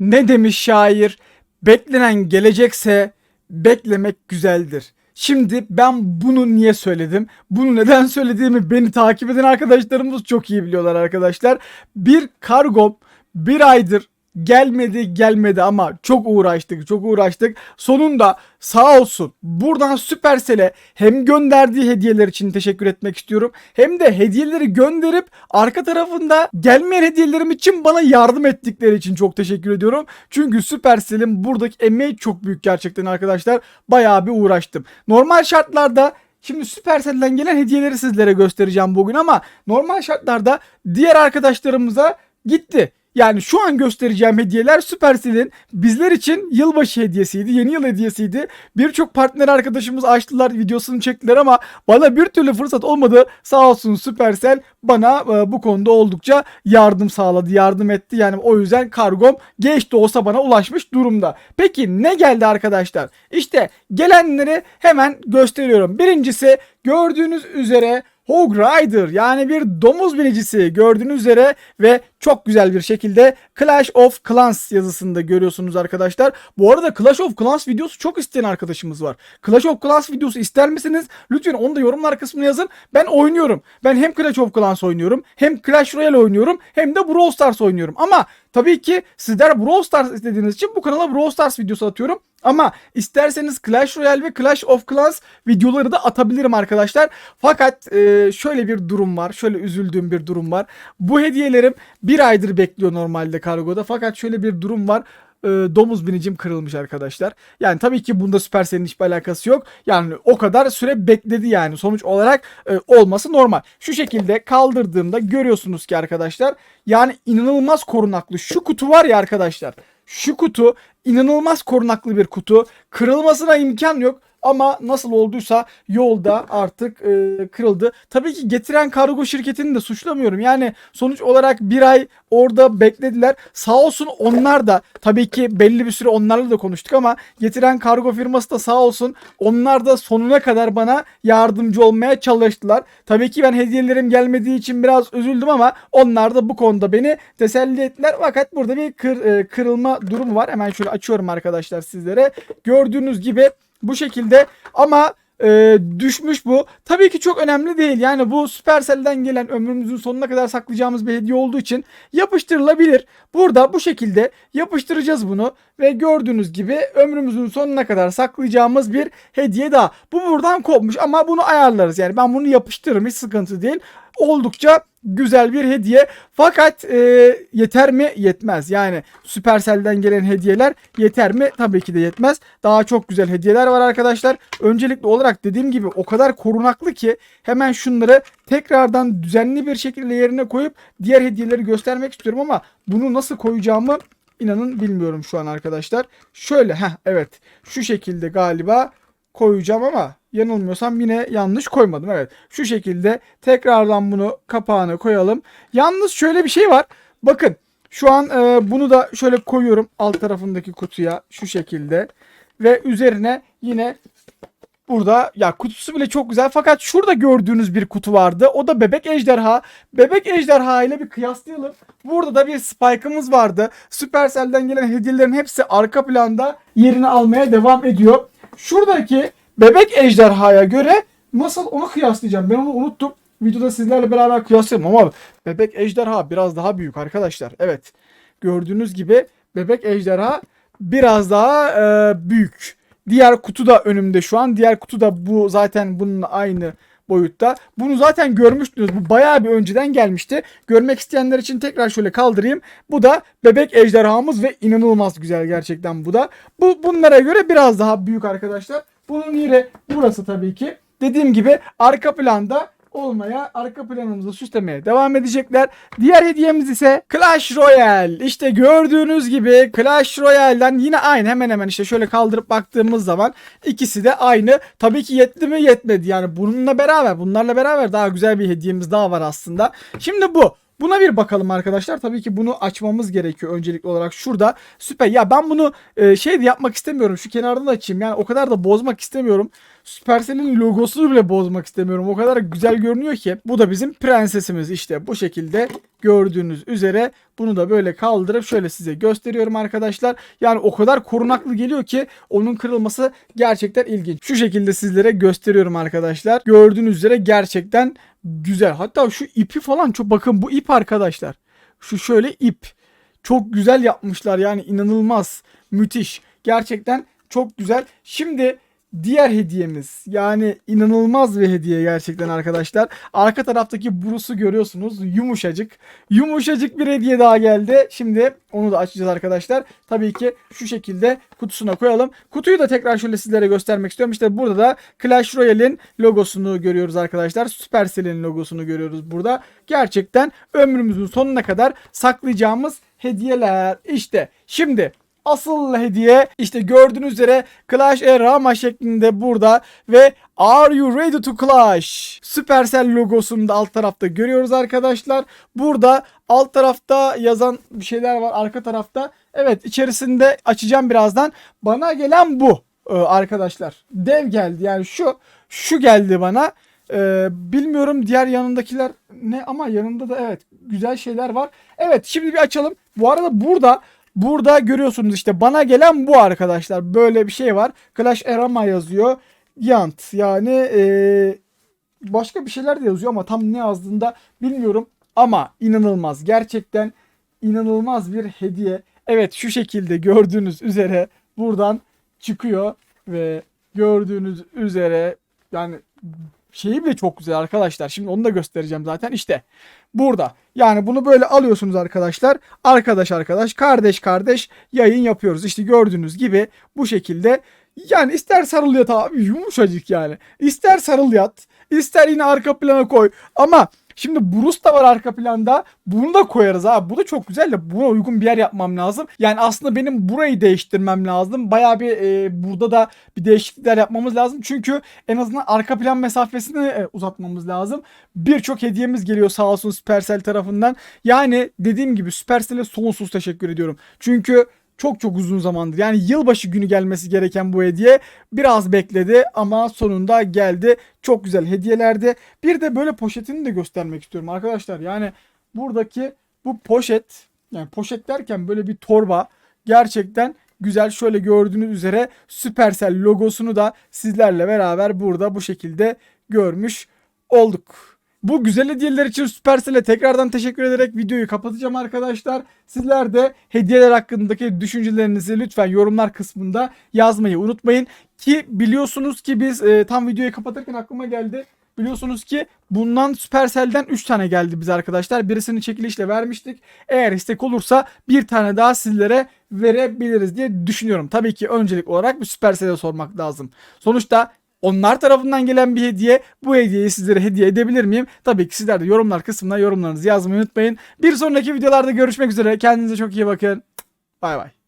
Ne demiş şair? Beklenen gelecekse beklemek güzeldir. Şimdi ben bunu niye söyledim? Bunu neden söylediğimi beni takip eden arkadaşlarımız çok iyi biliyorlar arkadaşlar. Bir kargom bir aydır gelmedi gelmedi ama çok uğraştık çok uğraştık. Sonunda sağ olsun buradan Supercell'e hem gönderdiği hediyeler için teşekkür etmek istiyorum. Hem de hediyeleri gönderip arka tarafında gelmeyen hediyelerim için bana yardım ettikleri için çok teşekkür ediyorum. Çünkü Supercell'in buradaki emeği çok büyük gerçekten arkadaşlar. Bayağı bir uğraştım. Normal şartlarda Şimdi Supercell'den gelen hediyeleri sizlere göstereceğim bugün ama normal şartlarda diğer arkadaşlarımıza gitti. Yani şu an göstereceğim hediyeler Supercell'in bizler için yılbaşı hediyesiydi, yeni yıl hediyesiydi. Birçok partner arkadaşımız açtılar, videosunu çektiler ama bana bir türlü fırsat olmadı. Sağ olsun Supercell bana e, bu konuda oldukça yardım sağladı, yardım etti. Yani o yüzden kargom geç de olsa bana ulaşmış durumda. Peki ne geldi arkadaşlar? İşte gelenleri hemen gösteriyorum. Birincisi gördüğünüz üzere Hog Rider yani bir domuz binicisi gördüğünüz üzere ve çok güzel bir şekilde Clash of Clans yazısında görüyorsunuz arkadaşlar. Bu arada Clash of Clans videosu çok isteyen arkadaşımız var. Clash of Clans videosu ister misiniz? Lütfen onu da yorumlar kısmına yazın. Ben oynuyorum. Ben hem Clash of Clans oynuyorum hem Clash Royale oynuyorum hem de Brawl Stars oynuyorum. Ama tabii ki sizler Brawl Stars istediğiniz için bu kanala Brawl Stars videosu atıyorum. Ama isterseniz Clash Royale ve Clash of Clans videoları da atabilirim arkadaşlar. Fakat e, şöyle bir durum var. Şöyle üzüldüğüm bir durum var. Bu hediyelerim bir aydır bekliyor normalde kargoda. Fakat şöyle bir durum var. E, domuz binicim kırılmış arkadaşlar. Yani tabii ki bunda Supercell'in hiçbir alakası yok. Yani o kadar süre bekledi yani. Sonuç olarak e, olması normal. Şu şekilde kaldırdığımda görüyorsunuz ki arkadaşlar. Yani inanılmaz korunaklı. Şu kutu var ya arkadaşlar. Şu kutu inanılmaz korunaklı bir kutu. Kırılmasına imkan yok. Ama nasıl olduysa yolda artık e, kırıldı. Tabii ki getiren kargo şirketini de suçlamıyorum. Yani sonuç olarak bir ay orada beklediler. Sağ olsun onlar da tabii ki belli bir süre onlarla da konuştuk ama getiren kargo firması da sağ olsun onlar da sonuna kadar bana yardımcı olmaya çalıştılar. Tabii ki ben hediyelerim gelmediği için biraz üzüldüm ama onlar da bu konuda beni teselli ettiler. Fakat burada bir kır, e, kırılma durumu var. Hemen şöyle açıyorum arkadaşlar sizlere. Gördüğünüz gibi bu şekilde ama e, düşmüş bu. Tabii ki çok önemli değil. Yani bu Supercell'den gelen ömrümüzün sonuna kadar saklayacağımız bir hediye olduğu için yapıştırılabilir. Burada bu şekilde yapıştıracağız bunu ve gördüğünüz gibi ömrümüzün sonuna kadar saklayacağımız bir hediye daha. Bu buradan kopmuş ama bunu ayarlarız. Yani ben bunu yapıştırırım hiç sıkıntı değil. Oldukça güzel bir hediye. Fakat e, yeter mi? Yetmez. Yani Supercell'den gelen hediyeler yeter mi? Tabii ki de yetmez. Daha çok güzel hediyeler var arkadaşlar. Öncelikli olarak dediğim gibi o kadar korunaklı ki hemen şunları tekrardan düzenli bir şekilde yerine koyup diğer hediyeleri göstermek istiyorum ama bunu nasıl koyacağımı inanın bilmiyorum şu an arkadaşlar. Şöyle heh evet şu şekilde galiba koyacağım ama yanılmıyorsam yine yanlış koymadım. Evet şu şekilde tekrardan bunu kapağını koyalım. Yalnız şöyle bir şey var. Bakın şu an e, bunu da şöyle koyuyorum alt tarafındaki kutuya şu şekilde. Ve üzerine yine burada ya kutusu bile çok güzel fakat şurada gördüğünüz bir kutu vardı. O da bebek ejderha. Bebek ejderha ile bir kıyaslayalım. Burada da bir spike'ımız vardı. Supercell'den gelen hediyelerin hepsi arka planda yerini almaya devam ediyor. Şuradaki bebek ejderhaya göre nasıl onu kıyaslayacağım. Ben onu unuttum. Videoda sizlerle beraber kıyaslayalım ama bebek ejderha biraz daha büyük arkadaşlar. Evet. Gördüğünüz gibi bebek ejderha biraz daha e, büyük. Diğer kutu da önümde şu an. Diğer kutu da bu zaten bununla aynı boyutta. Bunu zaten görmüştünüz. Bu bayağı bir önceden gelmişti. Görmek isteyenler için tekrar şöyle kaldırayım. Bu da bebek ejderhamız ve inanılmaz güzel gerçekten bu da. Bu bunlara göre biraz daha büyük arkadaşlar. Bunun yeri burası tabii ki. Dediğim gibi arka planda olmaya, arka planımızı süslemeye devam edecekler. Diğer hediyemiz ise Clash Royale. İşte gördüğünüz gibi Clash Royale'den yine aynı hemen hemen işte şöyle kaldırıp baktığımız zaman ikisi de aynı. Tabii ki yetti mi yetmedi. Yani bununla beraber, bunlarla beraber daha güzel bir hediyemiz daha var aslında. Şimdi bu. Buna bir bakalım arkadaşlar. Tabii ki bunu açmamız gerekiyor öncelikli olarak. Şurada süper. Ya ben bunu e, şey de yapmak istemiyorum. Şu kenardan açayım. Yani o kadar da bozmak istemiyorum. Supercell'in logosunu bile bozmak istemiyorum. O kadar güzel görünüyor ki. Bu da bizim prensesimiz işte bu şekilde gördüğünüz üzere bunu da böyle kaldırıp şöyle size gösteriyorum arkadaşlar. Yani o kadar korunaklı geliyor ki onun kırılması gerçekten ilginç. Şu şekilde sizlere gösteriyorum arkadaşlar. Gördüğünüz üzere gerçekten güzel. Hatta şu ipi falan çok bakın bu ip arkadaşlar. Şu şöyle ip. Çok güzel yapmışlar yani inanılmaz. Müthiş. Gerçekten çok güzel. Şimdi diğer hediyemiz yani inanılmaz bir hediye gerçekten arkadaşlar. Arka taraftaki burusu görüyorsunuz yumuşacık. Yumuşacık bir hediye daha geldi. Şimdi onu da açacağız arkadaşlar. Tabii ki şu şekilde kutusuna koyalım. Kutuyu da tekrar şöyle sizlere göstermek istiyorum. İşte burada da Clash Royale'in logosunu görüyoruz arkadaşlar. Supercell'in logosunu görüyoruz burada. Gerçekten ömrümüzün sonuna kadar saklayacağımız hediyeler. İşte şimdi Asıl hediye işte gördüğünüz üzere Clash e Rama şeklinde burada ve Are you ready to clash? Supercell logosunu da alt tarafta görüyoruz arkadaşlar. Burada alt tarafta yazan bir şeyler var arka tarafta. Evet içerisinde açacağım birazdan. Bana gelen bu e, arkadaşlar. Dev geldi yani şu şu geldi bana. Ee, bilmiyorum diğer yanındakiler ne ama yanında da evet güzel şeyler var. Evet şimdi bir açalım. Bu arada burada Burada görüyorsunuz işte bana gelen bu arkadaşlar. Böyle bir şey var. Clash Erama yazıyor. Yant yani ee, başka bir şeyler de yazıyor ama tam ne yazdığında bilmiyorum. Ama inanılmaz gerçekten inanılmaz bir hediye. Evet şu şekilde gördüğünüz üzere buradan çıkıyor ve gördüğünüz üzere yani şeyi bile çok güzel arkadaşlar. Şimdi onu da göstereceğim zaten. İşte burada. Yani bunu böyle alıyorsunuz arkadaşlar. Arkadaş arkadaş, kardeş kardeş yayın yapıyoruz. İşte gördüğünüz gibi bu şekilde. Yani ister sarıl yat abi yumuşacık yani. İster sarıl yat, ister yine arka plana koy. Ama Şimdi Bruce da var arka planda. Bunu da koyarız abi. Bu da çok güzel de buna uygun bir yer yapmam lazım. Yani aslında benim burayı değiştirmem lazım. Baya bir e, burada da bir değişiklikler yapmamız lazım. Çünkü en azından arka plan mesafesini e, uzatmamız lazım. Birçok hediyemiz geliyor sağ olsun Supercell tarafından. Yani dediğim gibi Supercell'e sonsuz teşekkür ediyorum. Çünkü çok çok uzun zamandır. Yani yılbaşı günü gelmesi gereken bu hediye biraz bekledi ama sonunda geldi. Çok güzel hediyelerdi. Bir de böyle poşetini de göstermek istiyorum arkadaşlar. Yani buradaki bu poşet yani poşet derken böyle bir torba gerçekten güzel. Şöyle gördüğünüz üzere Supercell logosunu da sizlerle beraber burada bu şekilde görmüş olduk. Bu güzel hediyeler için Supercell'e tekrardan teşekkür ederek videoyu kapatacağım arkadaşlar. Sizler de hediyeler hakkındaki düşüncelerinizi lütfen yorumlar kısmında yazmayı unutmayın. Ki biliyorsunuz ki biz e, tam videoyu kapatırken aklıma geldi. Biliyorsunuz ki bundan Supercell'den 3 tane geldi bize arkadaşlar. Birisini çekilişle vermiştik. Eğer istek olursa bir tane daha sizlere verebiliriz diye düşünüyorum. Tabii ki öncelik olarak bir Supercell'e sormak lazım. Sonuçta onlar tarafından gelen bir hediye. Bu hediyeyi sizlere hediye edebilir miyim? Tabii ki sizler de yorumlar kısmına yorumlarınızı yazmayı unutmayın. Bir sonraki videolarda görüşmek üzere. Kendinize çok iyi bakın. Bay bay.